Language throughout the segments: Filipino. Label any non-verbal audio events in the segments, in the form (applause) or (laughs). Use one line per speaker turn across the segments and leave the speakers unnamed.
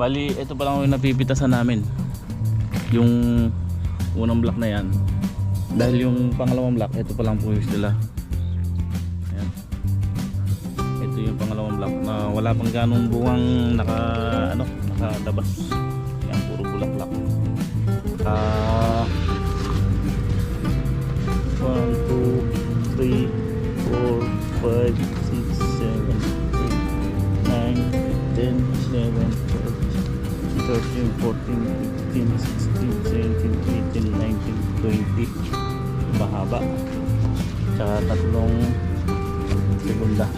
bali ito pa lang yung napipitasan namin yung unang block na yan dahil yung pangalawang block ito pa lang po yung sila Ayan. ito yung pangalawang block na wala pang ganong buwang naka ano nakadabas yan puro bulaklak ah uh, 1 2 3 4 5 6 7 8 9 10 11 13, 14, 15, 16, 17, 18, 19, 20 mahaba tsaka tatlong segunda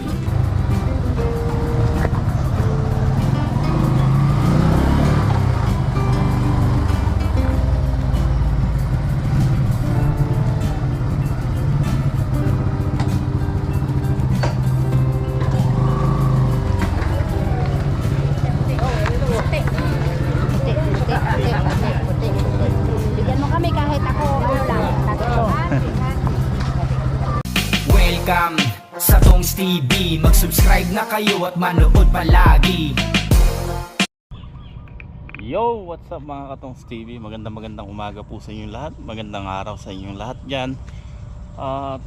na kayo at manood palagi
Yo, what's up mga katong TV Magandang magandang umaga po sa inyong lahat Magandang araw sa inyong lahat dyan At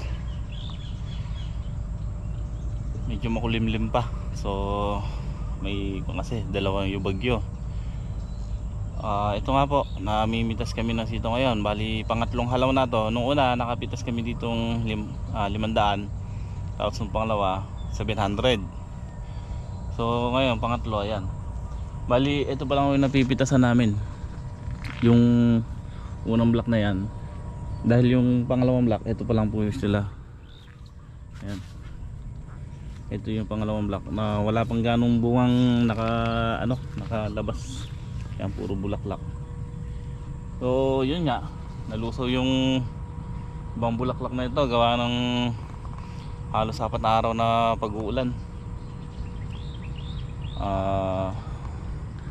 Medyo makulimlim pa So May kasi dalawang yung bagyo uh, Ito nga po Namimitas kami ng sito ngayon Bali pangatlong halaw na to Nung una nakapitas kami ditong lim, uh, limandaan Tapos nung pangalawa 700 so ngayon pangatlo ayan bali ito pa lang yung napipitasan namin yung unang block na yan dahil yung pangalawang block ito pa lang po yung sila ayan ito yung pangalawang block na wala pang ganong buwang naka ano nakalabas yan puro bulaklak so yun nga nalusaw yung ibang bulaklak na ito gawa ng halos apat na araw na pag-uulan uh,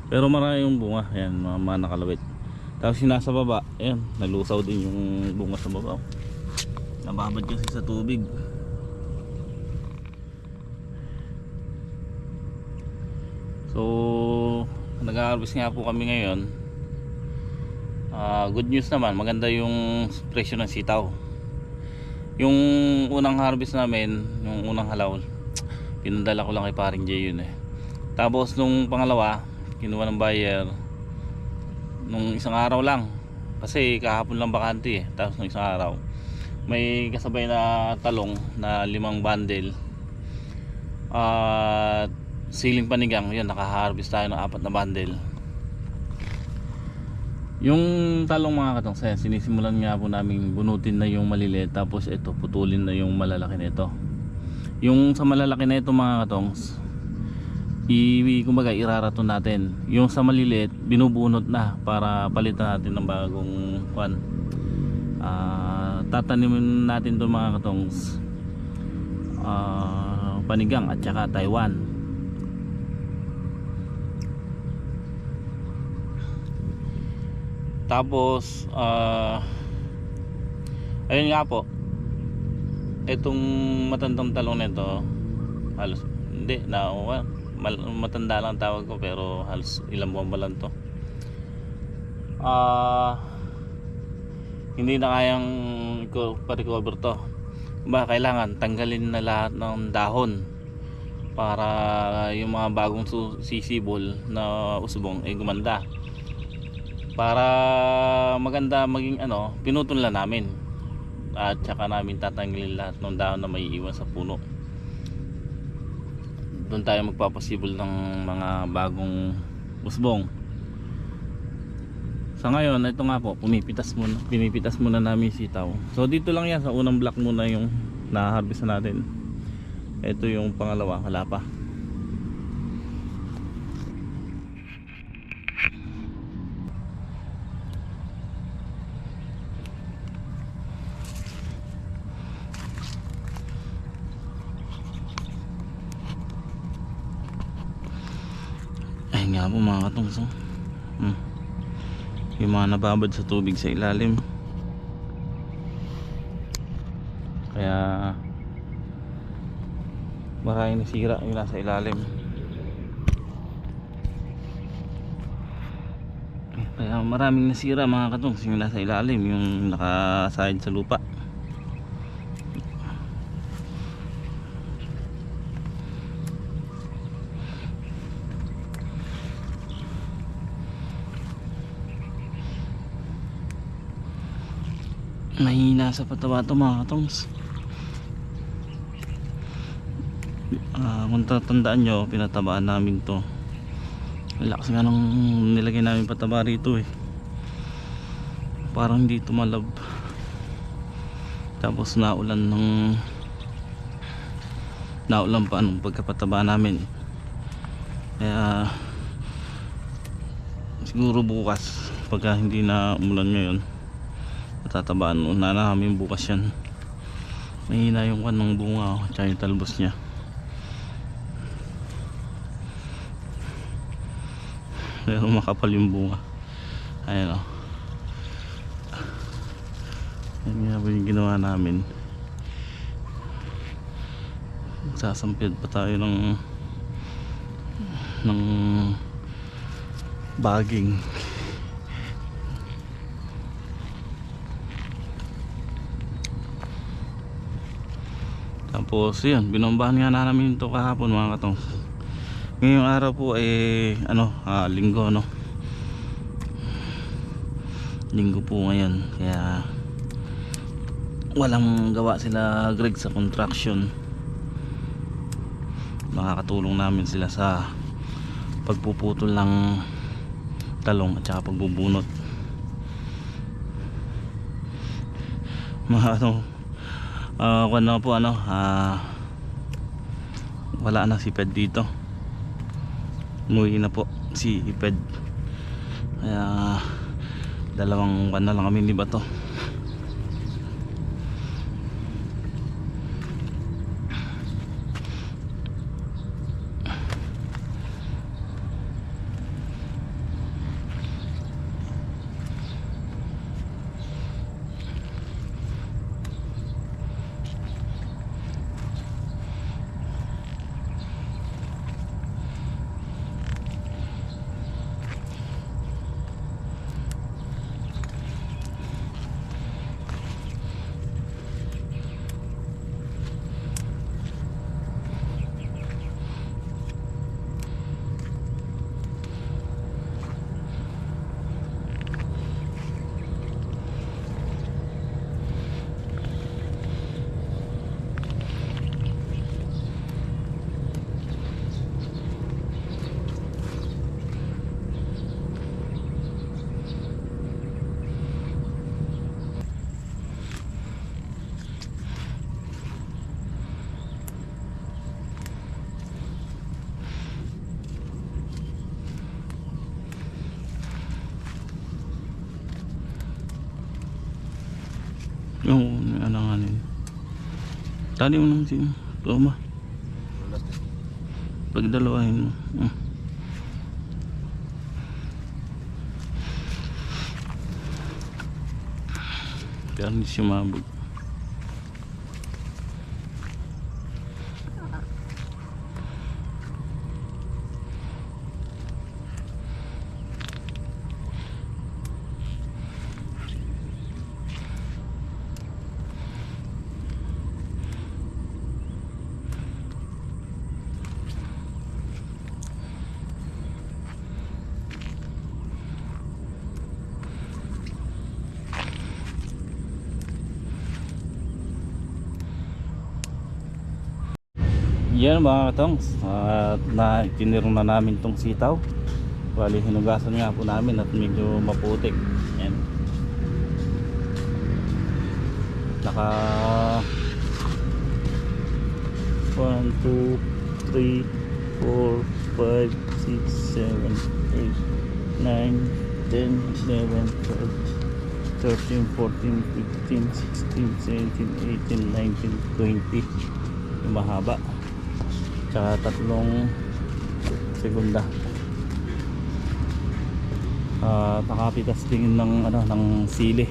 pero marami yung bunga yan mga, mga nakalawit tapos yung nasa baba ayan nalusaw din yung bunga sa baba nababad kasi sa tubig so nag-harvest nga po kami ngayon uh, good news naman maganda yung presyo ng sitaw yung unang harvest namin yung unang halaw pinadala ko lang kay paring Jay yun eh tapos nung pangalawa kinuha ng buyer nung isang araw lang kasi kahapon lang bakante eh tapos nung isang araw may kasabay na talong na limang bundle at uh, siling panigang yun nakaharvest tayo ng apat na bundle yung talong mga katongsayan, sinisimulan nga po namin bunutin na yung maliliit tapos ito putulin na yung malalaki nito. Yung sa malalaki na ito mga katongs, i kumbaga irarato natin. Yung sa maliliit, binubunot na para palitan natin ng bagong kwan. Uh, ah, tatanimin natin 'to mga katongs. Uh, ah, panigang at saka Taiwan tapos uh, ayun nga po itong matandang talong nito halos hindi na uh, mal, matanda lang tawag ko pero halos ilang buwan ba lang to ah uh, hindi na kayang pa-recover to ba kailangan tanggalin na lahat ng dahon para yung mga bagong sisibol na usbong ay eh, gumanda para maganda maging ano pinutunlan namin at saka namin tatanggalin lahat ng dahon na may iwan sa puno doon tayo magpapasibol ng mga bagong busbong sa ngayon ito nga po pumipitas muna pinipitas muna namin sitaw so dito lang yan sa unang block muna yung na natin ito yung pangalawa wala po mga katungso hmm. yung mga nababad sa tubig sa ilalim kaya maraming nasira yung nasa ilalim kaya maraming nasira mga katungso yung nasa ilalim yung nakasahid sa lupa mahina sa pataba ito mga katongs uh, kung tatandaan nyo pinatabaan namin to lakas nga nung nilagay namin pataba rito eh parang hindi tumalab tapos naulan ng naulan pa nung pagkapataba namin kaya siguro bukas pagka hindi na umulan ngayon patatabaan mo na namin bukas yan mahina yung kan ng bunga oh, yung talbos nya pero makapal yung bunga ayun o oh. yan yung ginawa namin sasampid pa tayo ng ng bagging tapos yun binombahan nga na namin ito kahapon mga katong ngayong araw po eh ano ah, linggo no linggo po ngayon kaya walang gawa sila Greg sa contraction makakatulong namin sila sa pagpuputol ng talong at saka pagbubunot mga ano uh, ah, wala na po ano uh, wala na si Ped dito umuwi na po si Ped kaya dalawang ano lang kami ni to Tali mo naman hmm. siya. Toma. Pag mo. Ah. Garnish yung Ayan mga katongs At na itinirong na namin tong sitaw Bali hinugasan nga po namin At medyo maputik Ayan Naka 1, 2, 3, 4, 5, 6, 7, 8, 9, 10, 11, 12, 13, 14, 15, 16, 17, 18, 19, 20 Yung mahaba tsaka tatlong segunda uh, nakapitas din ng ano ng sili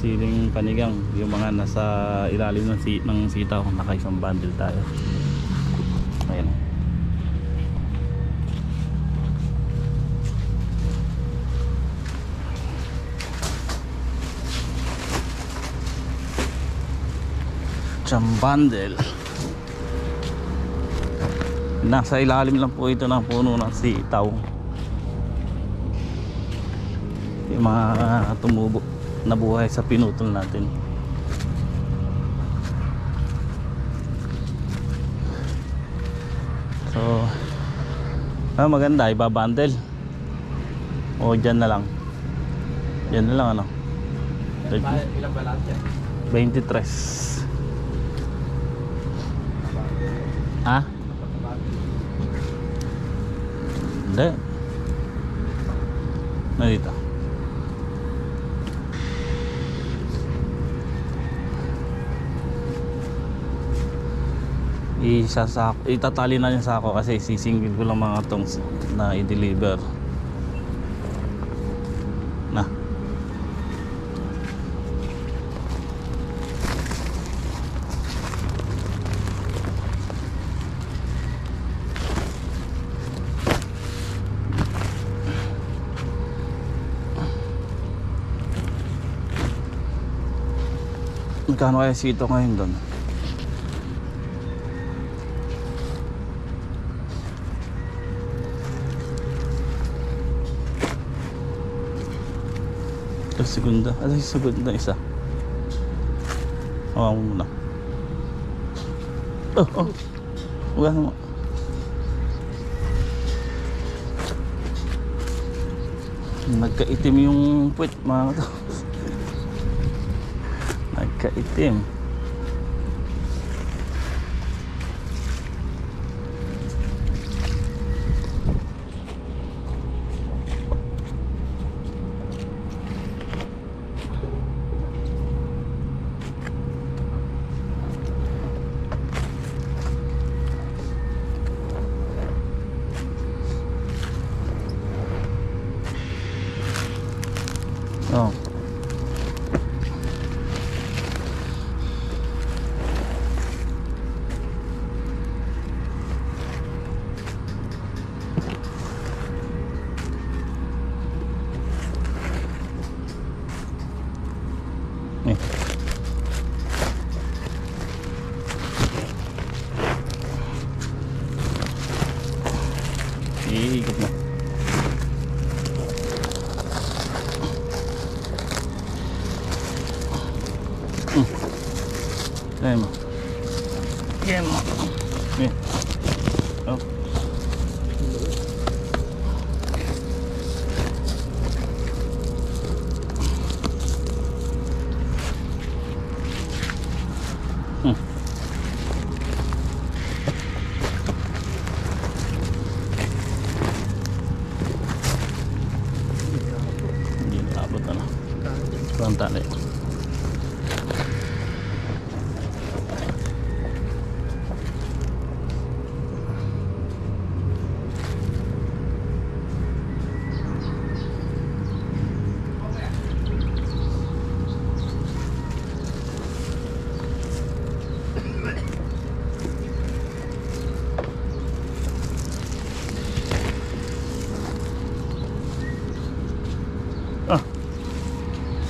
siling panigang yung mga nasa ilalim ng, si ng sitaw nakaisang bundle tayo ayan Jambandel. bundle nasa ilalim lang po ito ng puno ng sitaw yung mga uh, tumubo na buhay sa pinutol natin so ah, maganda iba bundle o dyan na lang dyan na lang ano ilang balance 23 Hindi. Narito. Isasak, itatali na niya sa ako kasi sisingil ko lang mga tongs na i-deliver. kano kaya sito ngayon doon? Ito segunda. Ano yung segunda isa? Hawa mo muna. Oh, oh. Huwag mo. Nagkaitim yung puwit mga dekat ATM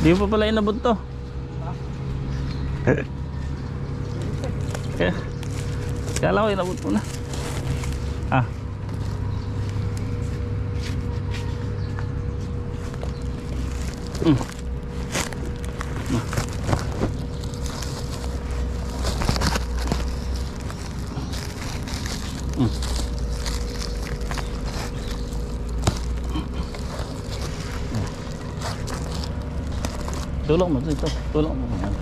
Hindi pa pala inabot to. (laughs) Kaya, kala ko inabot mo na. 多冷嘛，这都多浪漫！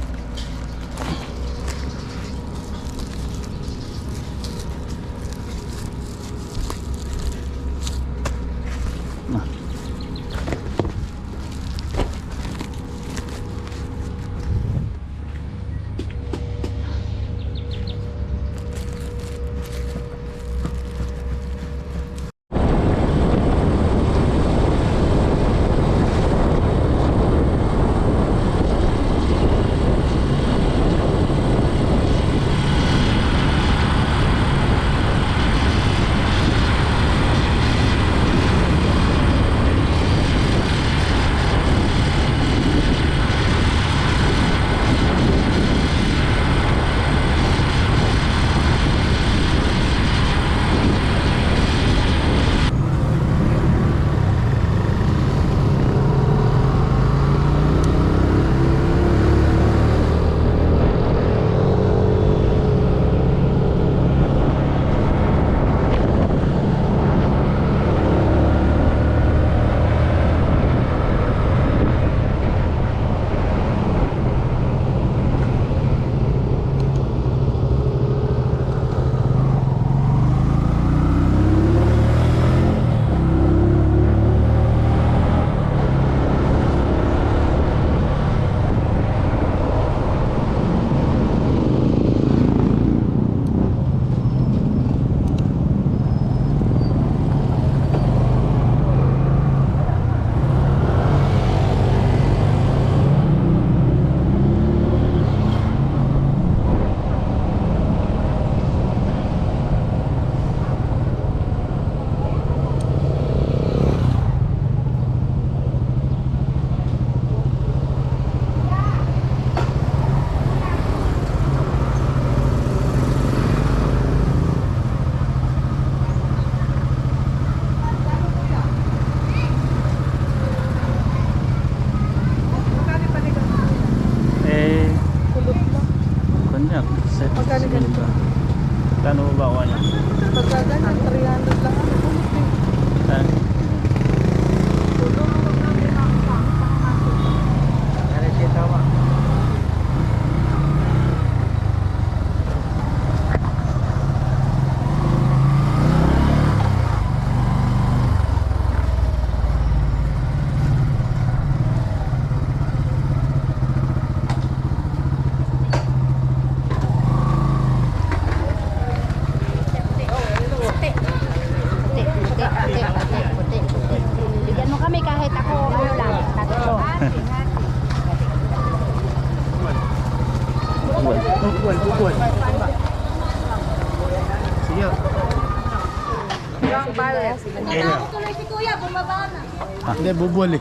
Hindi, bubol eh.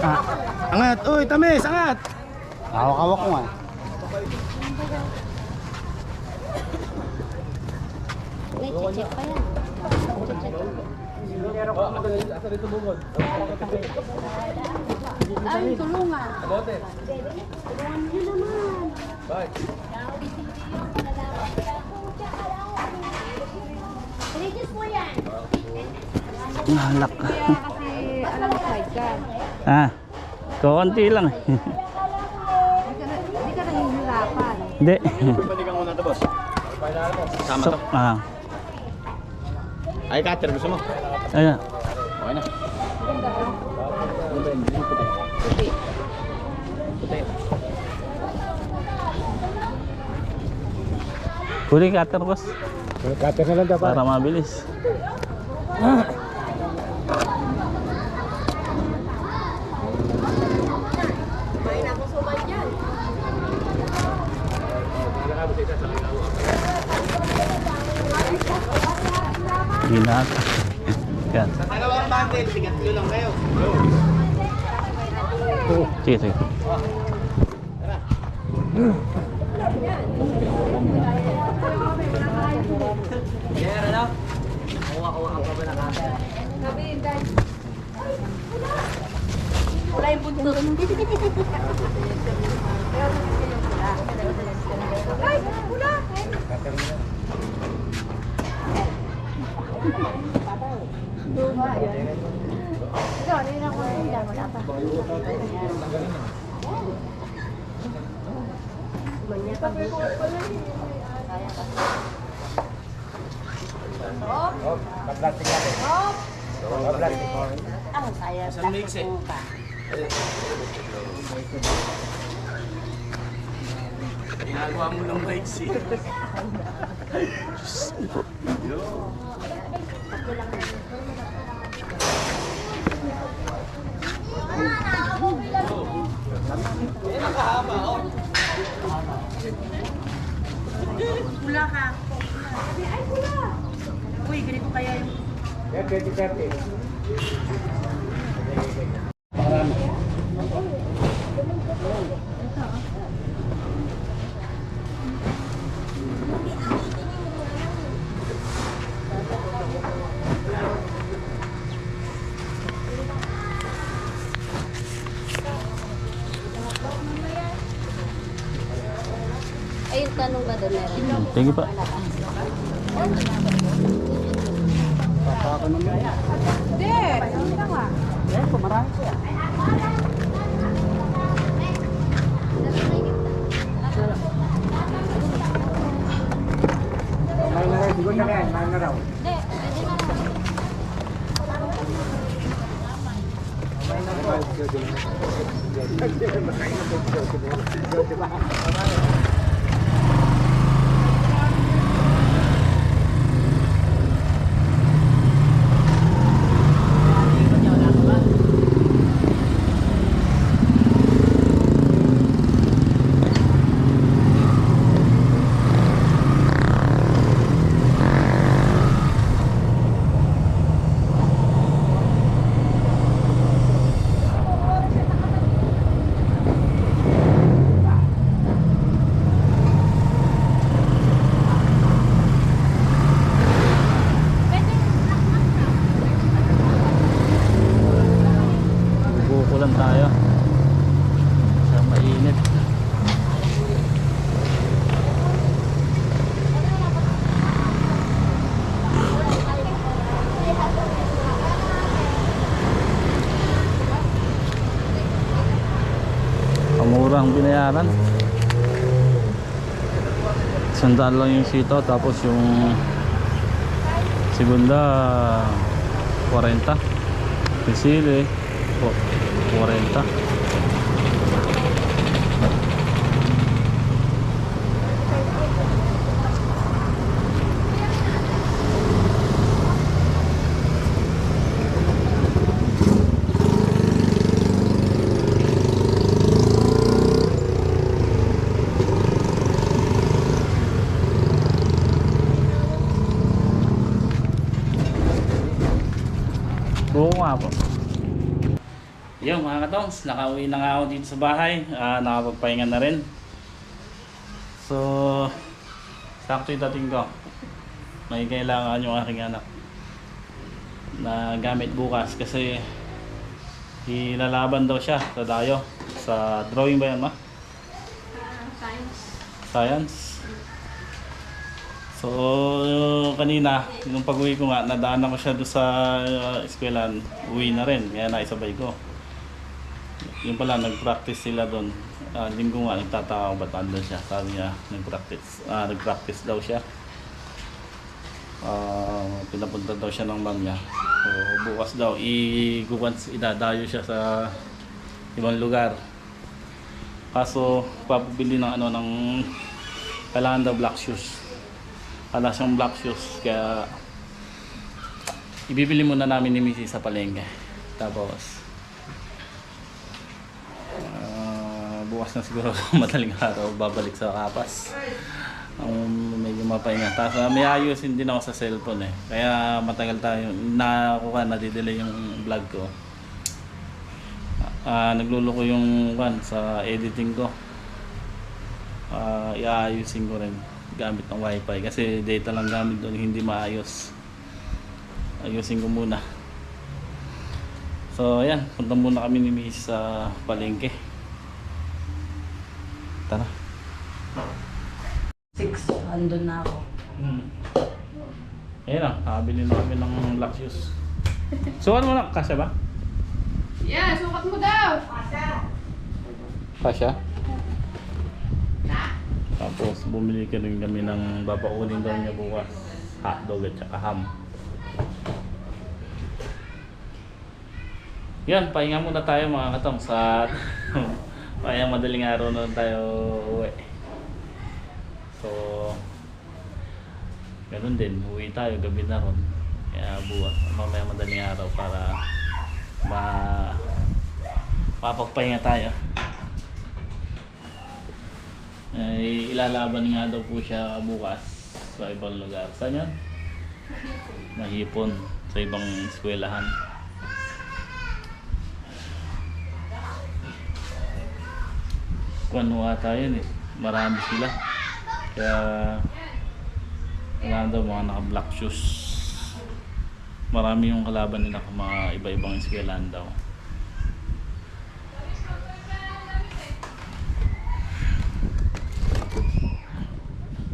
Ah. Angat! Uy, tamis! Angat! Hawak-hawak ko nga.
May chichek pa yan. Chichek. Ay, tulungan. Tulungan nyo naman. Bye.
Religious po yan. Malak. Kasi ano mo slide ka. Ah. Konti lang. Hindi
ka hirapan.
Hindi. Balikan mo na ito, boss. Sama so, to. Ah.
Ay, cutter. Gusto mo?
Ayan. Ah. Okay na. Puti. Puti. Kuling cutter, boss. Cutter na lang dapat. Para mabilis. binata. Yan. Sa dalawang bundle, tigatlo lang kayo. Oh. Sige, sige. Tara.
Kaya na daw. Kuha-kuha ka pa ba ng ate?
Sabihin, dahil. Wala yung buntot. Op, plastic natin. Op.
Plastic. Ah, saya. Saan mix eh? Ginagawa mo ng mic eh. Yo. Ako lang
Eh, nakahaba, oh. Pula ka. Ay, pula! Uy, ganito kaya yung...
30, 30.
tanong ba doon meron?
Hmm, thank you pa. Papa ko naman.
Hindi, Eh, ka nga. Eh, kumarami siya.
Siguro na yan, mahal na raw. Hindi, pwede na lang. Mahal na raw.
daan lang yung sito tapos yung segunda 40 pisili 40 nakauwi na nga ako dito sa bahay. Uh, nakapagpahinga na rin. So, sakto yung dating ko. May kailangan yung aking anak na gamit bukas kasi ilalaban daw siya sa dayo. Sa drawing ba yan ma?
Uh, science.
Science? So, kanina, nung pag-uwi ko nga, nadaanan ko siya doon sa uh, ah, eskwelan. Uwi na rin, kaya naisabay ko yung pala nagpractice sila doon uh, linggo nga nagtataka ba't andun siya sabi niya nagpractice uh, nagpractice daw siya uh, pinapunta daw siya ng mom niya so, bukas daw igugans idadayo siya sa ibang lugar kaso papabili ng ano ng kailangan daw black shoes wala siyang black shoes kaya ibibili muna namin ni Missy sa palengke tapos bukas na siguro (laughs) madaling araw babalik sa kapas um, medyo mapahinga tapos uh, may ayusin din ako sa cellphone eh kaya matagal tayo nakakuha nadidelay yung vlog ko uh, ah, nagluloko yung kan sa editing ko uh, iaayusin ko rin gamit ng wifi kasi data lang gamit doon hindi maayos ayusin ko muna so ayan punta muna kami ni Miss sa uh, palengke Tara.
Six, andun na ako. Hmm.
Ayan na, ah, nakabili na kami ng Laxius. Sukat mo na, kasya ba?
Yeah, sukat mo daw. Kasya.
Kasya? Tapos bumili ka rin kami ng babaunin daw niya bukas. Hotdog at saka ham. Yan, pahinga muna tayo mga katong sa (laughs) Kaya madaling araw na tayo uwi. So, ganun din. Uwi tayo gabi na ron. Kaya buwan. Mamaya madaling araw para ma papagpahinga tayo. Ay, ilalaban nga daw po siya bukas sa ibang lugar. Saan yun? Mahipon. Sa ibang eskwelahan. kuno tayo yun eh. Marami sila. Kaya wala daw mga naka-black shoes. Marami yung kalaban nila kung mga iba-ibang iskilan daw.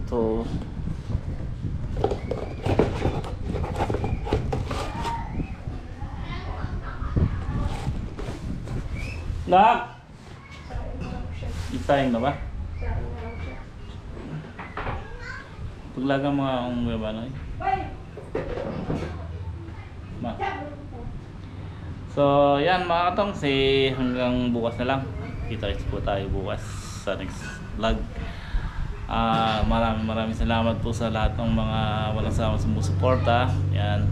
So, Nak tayong laba. Paglagang mga akong mga banay. Eh. Ma. So, yan mga katong si hanggang bukas na lang. Kita-kits po tayo bukas sa next vlog. Uh, maraming maraming salamat po sa lahat ng mga walang sama sumusuporta. Yan.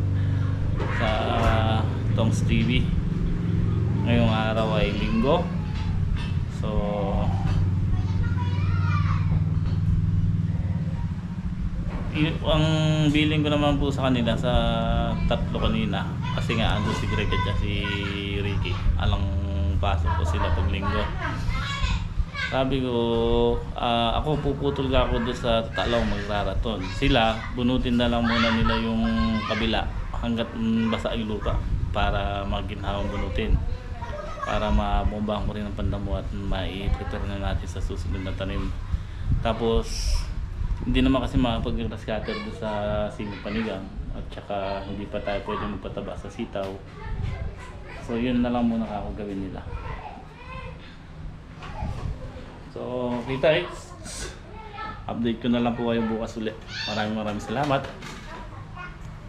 Sa uh, Tongs TV. Ngayong araw ay linggo. So, ang billing ko naman po sa kanila sa tatlo kanina kasi nga ando si Greg at si Ricky alang pasok ko sila pag linggo sabi ko uh, ako puputol ka ako doon sa talaw magraraton sila bunutin na lang muna nila yung kabila hanggat basa yung lupa para maginhawang bunutin para mabombang ko rin ang pandamu at mai-prepare na natin sa susunod na tanim tapos hindi naman kasi makapag-grass cutter doon sa singing panigang at saka hindi pa tayo pwede magpataba sa sitaw so yun na lang muna ako gawin nila so kita guys update ko na lang po kayo bukas ulit maraming maraming salamat